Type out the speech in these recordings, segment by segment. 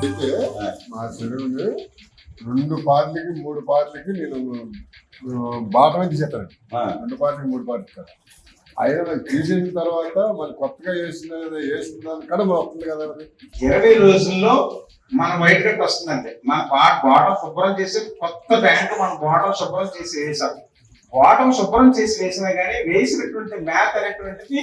అయితే మా చెరువుని రెండు పార్లకి మూడు పార్లకి నేను బాటమే తీసేస్తాను రెండు పార్లకి మూడు పార్లకి అయినా తీసేసిన తర్వాత మరి కొత్తగా వేసిన వేసిన దానికన్నా మరి వస్తుంది కదా ఇరవై రోజుల్లో మన వైట్ కట్ వస్తుందంటే మన బాటం శుభ్రం చేసి కొత్త ప్యాంట్ మన బాటం శుభ్రం చేసి వేసాం. బాటం శుభ్రం చేసి వేసినా కానీ వేసినటువంటి మ్యాథ్ అనేటువంటిది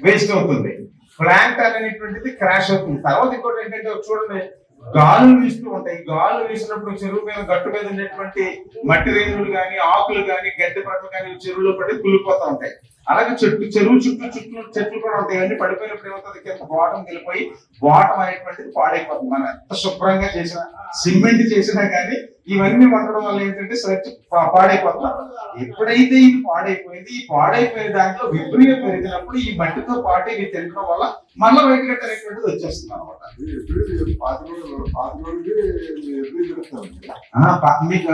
వేస్ట్ అవుతుంది. ప్లాంట్ అనేటువంటిది క్రాష్ అవుతుంది. తర్వాత ఇంకోటి ఏంటంటే చూడండి గాలులు వీస్తూ ఉంటాయి. గాలు వీసినప్పుడు చెరువు మీద గట్టు మీద ఉండేటువంటి మట్టి రేణులు కానీ ఆకులు కానీ గడ్డి పడలు కానీ చెరువులో పడి కులిపోతూ ఉంటాయి. అలాగే చెట్టు చెరువు చుట్టూ చుట్టూ చెట్లు కూడా ఉంటాయి. అన్ని పడిపోయినప్పుడు ఏమవుతుంది? కింద బాటం వెళ్ళిపోయి బాటం అనేటువంటిది పాడైపోతుంది. మనం ఎంత శుభ్రంగా చేసిన సిమెంట్ చేసినా కానీ ఇవన్నీ పట్టడం వల్ల ఏంటంటే స్వచ్ఛ పా- పాడైపోతున్నారు ఎప్పుడైతే ఇది పాడైపోయింది ఈ పాడైపోయిన దాంట్లో విపరీతం పెరిగినప్పుడు ఈ మట్టితో పాటు ఇవి తినడం వల్ల మళ్ళీ బయట కట్ట అనేటువంటిది వచ్చేస్తుంది అనమాట రోజులు పాతి మీకు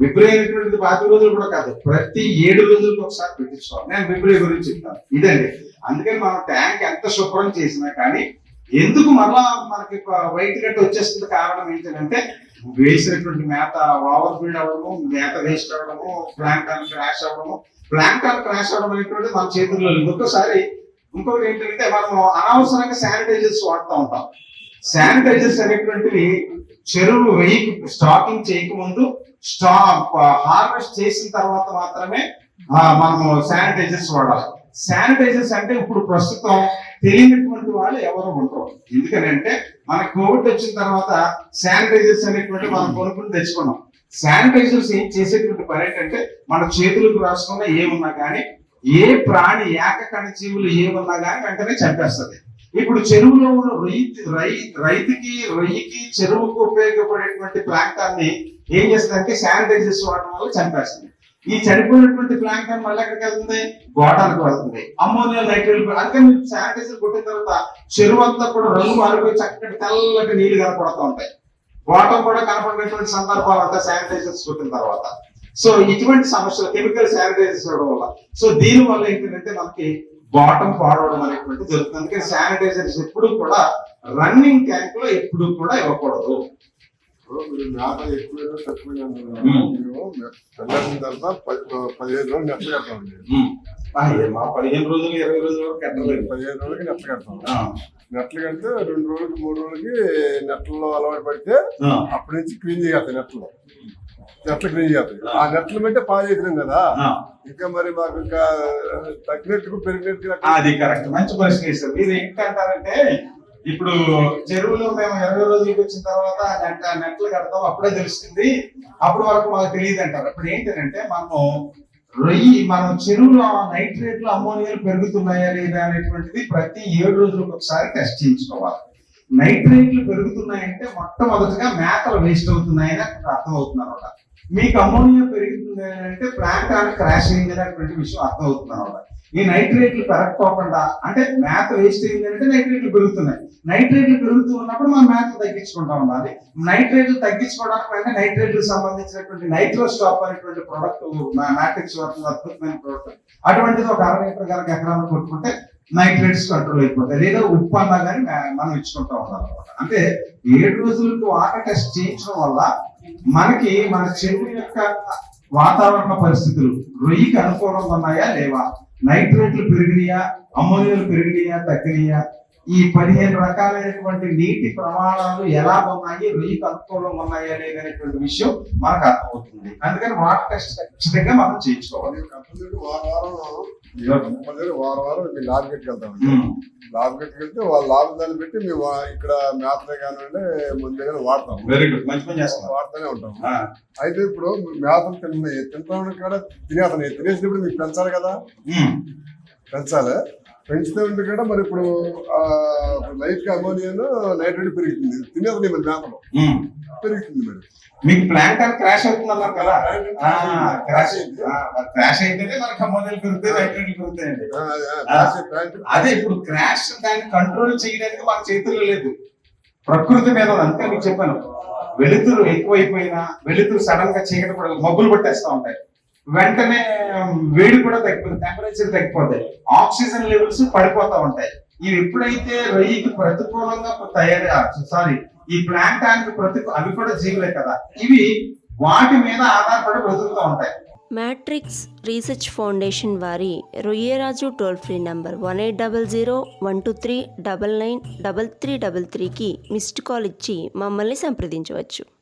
విపరీతమైనటువంటిది పాతి రోజులు కూడా కాదు ప్రతి ఏడు రోజులకు ఒకసారి పెట్టించుకోవాలి. నేను విపరీత గురించి చెప్తాను. ఇదండి. అందుకని మనం ట్యాంక్ ఎంత శుభ్రం చేసినా కానీ ఎందుకు మళ్ళా మనకి వైట్ గట్ట వచ్చేస్తుంది కారణం ఏంటంటే వేసినటువంటి మేత ఓవర్ ఫీల్డ్ అవ్వడము మేత వేస్ట్ అవ్వడము ప్లాంటాన్ క్రాష్ అవ్వడము. ప్లాంటాన్ క్రాష్ అవ్వడం అనేటువంటి మన చేతుల్లో ఇంకొకసారి ఒక్కసారి ఇంకొకటి ఏంటంటే మనం అనవసరంగా శానిటైజర్స్ వాడుతూ ఉంటాం. శానిటైజర్స్ అనేటువంటివి చెరువు వెయ్యి స్టాకింగ్ చేయకముందు స్టా హార్వెస్ట్ చేసిన తర్వాత మాత్రమే మనము శానిటైజర్స్ వాడాలి. శానిటైజర్స్ అంటే ఇప్పుడు ప్రస్తుతం తెలియనటువంటి వాళ్ళు ఎవరు ఉండరు. ఎందుకనంటే మన కోవిడ్ వచ్చిన తర్వాత శానిటైజర్స్ అనేటువంటి మనం కొనుక్కుని తెచ్చుకున్నాం. శానిటైజర్స్ ఏం చేసేటువంటి పని ఏంటంటే మన చేతులకు రాసుకున్న ఏమున్నా కానీ ఏ ప్రాణి ఏకకణ జీవులు ఏమున్నా కానీ వెంటనే చంపేస్తుంది. ఇప్పుడు చెరువులో ఉన్న రొయ్యి రై రైతుకి రొయ్యికి చెరువుకు ఉపయోగపడేటువంటి ప్రాంతాన్ని ఏం చేస్తుందంటే శానిటైజర్స్ వాడడం వల్ల చంపేస్తుంది. ఈ చనిపోయినటువంటి ప్లాంక్టన్ మళ్ళీ ఎక్కడికి వెళ్తుంది? గోటానికి వెళ్తుంది. అమ్మోనియా నైట్రేట్ అందుకని మీరు శానిటైజర్ కొట్టిన తర్వాత చెరువు అంతా కూడా రంగు మారిపోయి చక్కటి తెల్లటి నీళ్ళు కనపడుతూ ఉంటాయి. వాటర్ కూడా కనపడినటువంటి సందర్భాలు అంతా శానిటైజర్స్ కొట్టిన తర్వాత. సో ఇటువంటి సమస్యలు కెమికల్ శానిటైజర్స్ ఇవ్వడం వల్ల. సో దీని వల్ల ఏంటంటే మనకి బాటం పాడవడం అనేటువంటి జరుగుతుంది. అందుకని శానిటైజర్స్ ఎప్పుడు కూడా రన్నింగ్ ట్యాంక్లో ఎప్పుడు కూడా ఇవ్వకూడదు. మీరు మేత మ్మ్. తర్వాత పది పదిహేను రోజులు నెట్లు కడతామండి మా పదిహేను రోజులు ఇరవై రోజుల వరకు కట్టలేదు పదిహేను రోజులకి కడతాం. నెట్లు కడితే రెండు రోజులకి మూడు రోజులకి నెట్లలో అలవాటు పడితే అప్పటి నుంచి క్లీన్ చేస్తాయి నెట్లు. నెట్లు క్లీన్ చేస్తాయి ఆ. నెట్లు బట్టే పాలు చేసినాం కదా. ఇంకా మరి మాకు ఇంకా తగ్గినట్టుకు పెరిగినట్టుగా అది కరెక్ట్. మంచి ప్రశ్న వేశారు. మీరు ఏంటంటారంటే ఇప్పుడు చెరువులో మేము ఇరవై రోజులకి వచ్చిన తర్వాత నెట్ నెట్లు కడతాం అప్పుడే తెలుస్తుంది. అప్పటి వరకు మాకు తెలియదు అంటారు. ఇప్పుడు ఏంటంటే మనము రొయ్యి మనం చెరువులో నైట్రేట్లు అమ్మోనియాలు పెరుగుతున్నాయా లేదా అనేటువంటిది ప్రతి ఏడు రోజులకు ఒకసారి టెస్ట్ చేయించుకోవాలి. నైట్రేట్లు పెరుగుతున్నాయంటే మొట్టమొదటిగా మేతలు వేస్ట్ అవుతున్నాయని అక్కడ అర్థం మీకు అమ్మోనియా పెరుగుతుంది అంటే ప్లాంట్ క్రాష్ అయింది అనేటువంటి విషయం అర్థం ఈ నైట్రేట్లు పెరగకోకుండా అంటే మేత వేస్ట్ అయింది అంటే నైట్రేట్లు పెరుగుతున్నాయి. నైట్రేట్లు పెరుగుతూ ఉన్నప్పుడు మనం మేత తగ్గించుకుంటా ఉండాలి నైట్రేట్లు తగ్గించుకోవడానికి అంటే నైట్రేట్లకు సంబంధించినటువంటి నైట్రో స్టాప్ అనేటువంటి ప్రోడక్ట్ మ్యాట్రిక్స్ అద్భుతమైన ప్రోడక్ట్ అటువంటిది ఒక అరవై లీటర్ కనుక ఎకరాలు కొట్టుకుంటే నైట్రేట్స్ కంట్రోల్ అయిపోతాయి. లేదా ఉప్పు అన్నా కానీ మనం ఇచ్చుకుంటా ఉండాలి అనమాట అంటే ఏడు రోజులకు వాటర్ టెస్ట్ చేయించడం వల్ల మనకి మన చెరువు యొక్క వాతావరణ పరిస్థితులు రొయ్యికి అనుకూలంగా ఉన్నాయా లేవా? నైట్రేట్లు పెరిగినాయా అమ్మోనియాలు పెరిగినాయా తగ్గినాయా? ఈ పదిహేను రకాలైనటువంటి నీటి ప్రమాణాలు ఎలా ఉన్నాయి రొయ్యికి అనుకూలంగా ఉన్నాయి అనేటువంటి విషయం మనకు అర్థమవుతుంది. అందుకని వాటర్ టెస్ట్ ఖచ్చితంగా మనం చేయించుకోవాలి. కంపల్సరీ వారం వారం మీ లాబ్ గట్టికి వెళ్తామండి. ఉమ్. లాబ్ గట్టికి వెళ్తే వాళ్ళ లాభం దాన్ని పెట్టి మేము ఇక్కడ మేతలే కానివ్వండి ముందు దగ్గర వాడతాం. వెరీ గుడ్ మంచి పని చేస్తున్నారు వాడుతూనే ఉంటాం. ఆ, అయితే ఇప్పుడు మేతలు తిన్న తింటామని కూడా తినేస్తాను. తినేసినప్పుడు మీకు పెంచాలి కదా? ఉమ్, పెంచాలి? పెంచుతూ ఉంటే కూడా మరి ఇప్పుడు లైట్గా అమోనియాను నైట్రేట్ పెరుగుతుంది. తినేది మరి మేతలు. పెరుగుతుంది మరి. మీకు ప్లాంట్ అని క్రాష్ అవుతుందన్నారు కదా? క్రాష్ క్రాష్ అయితేనే మనకి అమ్మోనియాలు పెరుగుతాయి నైట్రేట్లు పెరుగుతాయండి. అది, ఇప్పుడు క్రాష్ దాన్ని కంట్రోల్ చేయడానికి మన చేతుల్లో లేదు. ప్రకృతి మీద. అందుకే మీకు చెప్పాను. వెలుతురు ఎక్కువైపోయినా వెలుతురు సడన్గా చీకటి పడ మబ్బులు పట్టేస్తా ఉంటాయి. వెంటనే వేడి కూడా తగ్గిపోతుంది టెంపరేచర్ తగ్గిపోతాయి ఆక్సిజన్ లెవెల్స్ పడిపోతా ఉంటాయి. ఇవి ఎప్పుడైతే రొయ్యకి ప్రతికూలంగా తయారు సారీ ఈ ప్లాంట్ ట్యాంక్ ప్రతి అవి కూడా జీవులే కదా. ఇవి వాటి మీద ఆధారపడి బ్రతుకుతూ ఉంటాయి. మ్యాట్రిక్స్ రీసెర్చ్ ఫౌండేషన్ వారి Royyaraju toll free number one eight double zero one two three double nine double three double త్రీకి మిస్డ్ కాల్ ఇచ్చి మమ్మల్ని సంప్రదించవచ్చు.